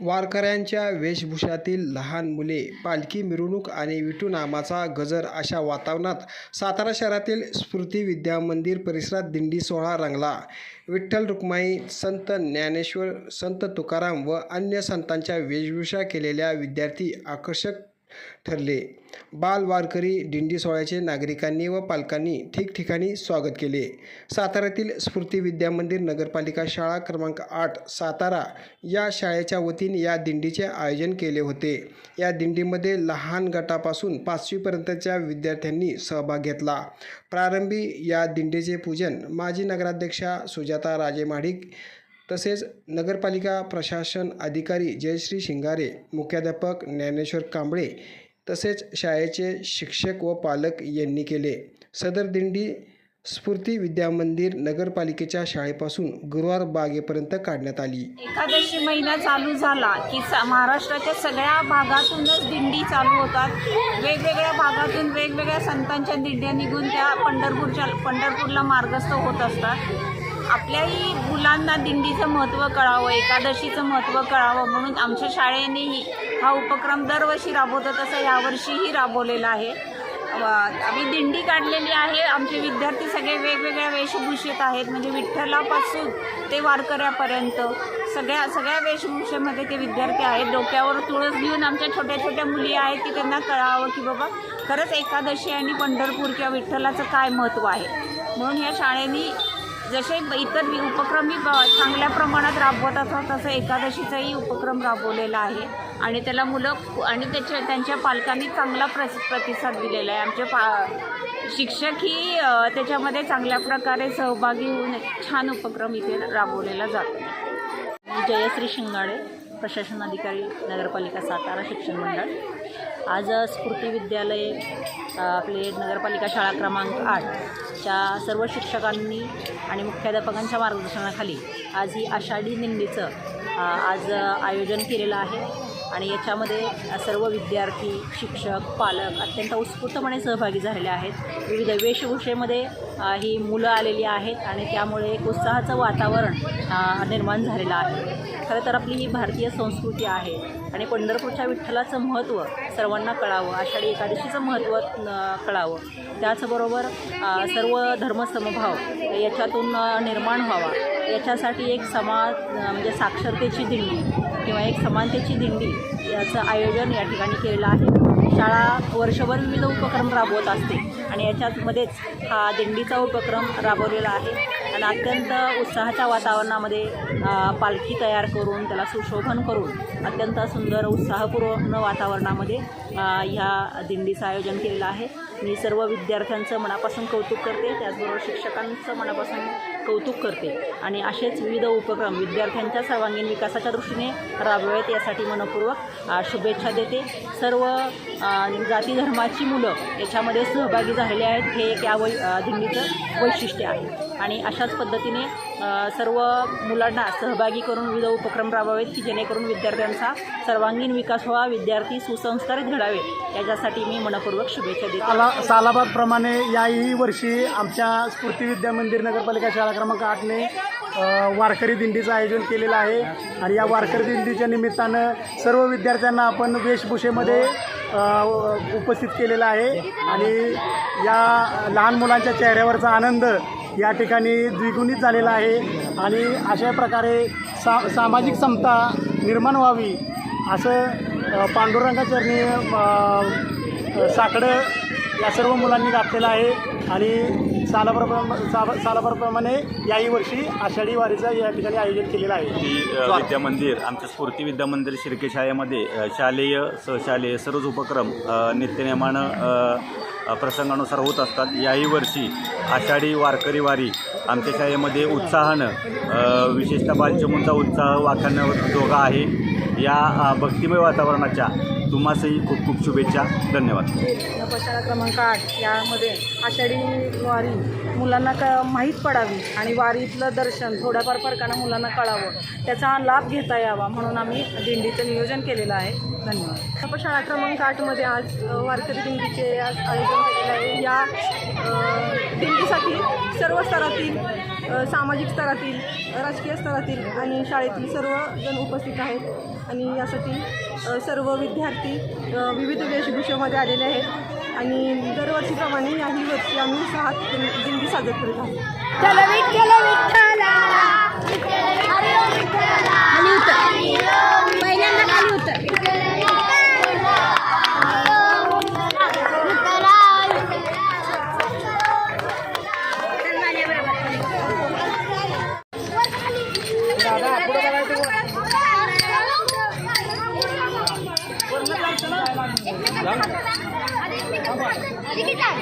वारकऱ्यांच्या वेशभूषातील लहान मुले पालखी मिरवणूक आणि विठू नामाचा गजर अशा वातावरणात सातारा शहरातील स्फूर्ती विद्या मंदिर परिसरात दिंडी सोहळा रंगला. विठ्ठल रुक्माई संत ज्ञानेश्वर संत तुकाराम व अन्य संतांच्या वेशभूषा केलेल्या विद्यार्थी आकर्षक ठरले. बाल वारकरी दिंडी सोहळ्याचे नागरिकांनी व पालकांनी ठिकठिकाणी स्वागत केले. साताऱ्यातील स्फूर्ती विद्यामंदिर नगरपालिका शाळा क्रमांक आठ सातारा या शाळेच्या वतीने या दिंडीचे आयोजन केले होते. या दिंडीमध्ये लहान गटापासून पाचवीपर्यंतच्या विद्यार्थ्यांनी सहभाग घेतला. प्रारंभी या दिंडीचे पूजन माजी नगराध्यक्षा सुजाता राजे महाडिक तसेच नगरपालिका प्रशासन अधिकारी जयश्री शिंगारे मुख्याध्यापक ज्ञानेश्वर कांबळे तसेच शाळेचे शिक्षक व पालक यांनी केले. सदर दिंडी स्फूर्ती विद्यामंदिर नगरपालिकेच्या शाळेपासून गुरुवार बागेपर्यंत काढण्यात आली. एकादशी महिना चालू झाला की महाराष्ट्राच्या सगळ्या भागातूनच दिंडी चालू होतात. वेगवेगळ्या भागातून वेगवेगळ्या संतांच्या दिंड्या निघून त्या पंढरपूरच्या पंढरपूरला मार्गस्थ होत असतात. आपल्याही मुलांना दिंडीचं महत्त्व कळावं एकादशीचं महत्त्व कळावं म्हणून आमच्या शाळेनेही हा उपक्रम दरवर्षी राबवतो तसं यावर्षीही राबवलेला आहे. आम्ही दिंडी काढलेली आहे. आमचे विद्यार्थी सगळे वेगवेगळ्या वेशभूषेत आहेत. म्हणजे विठ्ठलापासून ते वारकऱ्यापर्यंत सगळ्या सगळ्या वेशभूषेमध्ये ते विद्यार्थी आहेत. डोक्यावर तुळस घेऊन आमच्या छोट्या छोट्या मुली आहेत की त्यांना कळावं की बाबा खरंच एकादशी आणि पंढरपूर किंवा विठ्ठलाचं काय महत्त्व आहे? म्हणून या शाळेनी जसे इतर उपक्रम उपक्रमही ब- चांगल्या प्रमाणात राबवत असतात तसं एकादशीचाही उपक्रम राबवलेला आहे. आणि त्याला मुलं आणि त्याच्या त्यांच्या पालकांनी चांगला प्रस प्रतिसाद दिलेला आहे. आमचे पा शिक्षक ही त्याच्यामध्ये चांगल्या प्रकारे सहभागी होऊन एक छान उपक्रम इथे राबवलेला जातो. जयश्री शिंगाडे. प्रशासन अधिकारी नगरपालिका सातारा शिक्षण मंडळ. आज स्फूर्ती विद्यालय आपले नगरपालिका शाळा क्रमांक आठच्या सर्व शिक्षकांनी आणि मुख्याध्यापकांच्या मार्गदर्शनाखाली आज ही आषाढी दिंडीचं आज आयोजन केलेलं आहे. आणि याच्यामध्ये सर्व विद्यार्थी शिक्षक पालक अत्यंत उत्स्फूर्तपणे सहभागी झालेले आहेत. विविध वेशभूषेमध्ये ही मुलं आलेली आहेत आणि त्यामुळे एक उत्साहाचं वातावरण निर्माण झालेलं आहे. खरं तर आपली ही भारतीय संस्कृती आहे आणि पंढरपूरच्या विठ्ठलाचं महत्त्व सर्वांना कळावं आषाढी एकादशीचं महत्त्व कळावं. त्याचबरोबर सर्व धर्मसमभाव याच्यातून निर्माण व्हावा. याच्यासाठी एक समाज म्हणजे साक्षरतेची दिंडी किंवा एक समानतेची दिंडी याचं आयोजन या ठिकाणी केलेलं आहे. शाळा वर्षभर विविध उपक्रम राबवत असते आणि याच्यामध्येच हा दिंडीचा उपक्रम राबवलेला आहे. आणि अत्यंत उत्साहाच्या वातावरणामध्ये पालखी तयार करून त्याला सुशोभन करून अत्यंत सुंदर उत्साहपूर्ण वातावरणामध्ये ह्या दिंडीचं आयोजन केलेलं आहे. मी सर्व विद्यार्थ्यांचं मनापासून कौतुक करते. त्याचबरोबर शिक्षकांचं मनापासून कौतुक करते. आणि असेच विविध उपक्रम विद्यार्थ्यांच्या सर्वांगीण विकासाच्या दृष्टीने राबवावेत यासाठी मनपूर्वक शुभेच्छा देते. सर्व जाती धर्माची मुलं याच्यामध्ये सहभागी झालेले आहेत. हे एक या वै दिंडीचं वैशिष्ट्य आहे. आणि अशाच पद्धतीने सर्व मुलांना सहभागी करून विविध उपक्रम राबवावेत की जेणेकरून विद्यार्थ्यांचा सर्वांगीण विकास व्हावा विद्यार्थी सुसंस्कारित घडावे याच्यासाठी मी मनपूर्वक शुभेच्छा देते. सालाबादप्रमाणे याही वर्षी आमच्या स्फूर्ती विद्या मंदिर नगरपालिका शाळा क्रमांक आठने वारकरी दिंडीचं आयोजन केलेलं आहे. आणि या वारकरी दिंडीच्या निमित्तानं सर्व विद्यार्थ्यांना आपण वेशभूषेमध्ये उपस्थित केलेला आहे. आणि या लहान मुलांच्या चेहऱ्यावरचा आनंद या ठिकाणी द्विगुणित झालेला आहे. आणि अशा प्रकारे सा सामाजिक समता निर्माण व्हावी असं पांडुरंगाचरणी साकडं या सर्व मुलांनी घातलेलं आहे. आणि सालाभरप्रम सा सालाभरप्रमाणे याही वर्षी आषाढी वारीचा या ठिकाणी आयोजन केलेलं आहे की विद्यामंदिर विद्या मंदिर आमच्या स्फूर्ती विद्या मंदिर शिर्के शाळेमध्ये शालेय सहशालेय सर्वच उपक्रम नित्यनियमानं प्रसंगानुसार होत असतात याही वर्षी आषाढी वारकरी वारी आमच्या शाळेमध्ये उत्साहानं विशेषतः बालचमूंचा उत्साह वाखाणण्यावर जोगा आहे या भक्तिमय वातावरणाच्या तुम्हासही खूप खूप शुभेच्छा. धन्यवाद. शाळा क्रमांक आठ यामध्ये आषाढी वारी मुलांना क माहीत पडावी आणि वारीतलं दर्शन थोड्याफार फरकानं मुलांना कळावं त्याचा लाभ घेता यावा म्हणून आम्ही दिंडीचं नियोजन केलेलं आहे. धन्यवाद. तपशाळा क्रमांक आठमध्ये आज वारकरी दिंडीचे आज आयोजन केलेलं आहे. या दिंडीसाठी सर्व स्तरातील सामाजिक स्तरातील राजकीय स्तरातील आणि शाळेतील सर्व जण उपस्थित आहेत. आणि यासाठी सर्व विद्यार्थी विविध वेशभूषेमध्ये आलेले आहेत. आणि दरवर्षीप्रमाणे याही वर्षी आम्ही सहा दिंडी साजरी करत आहोत. লিখিতাম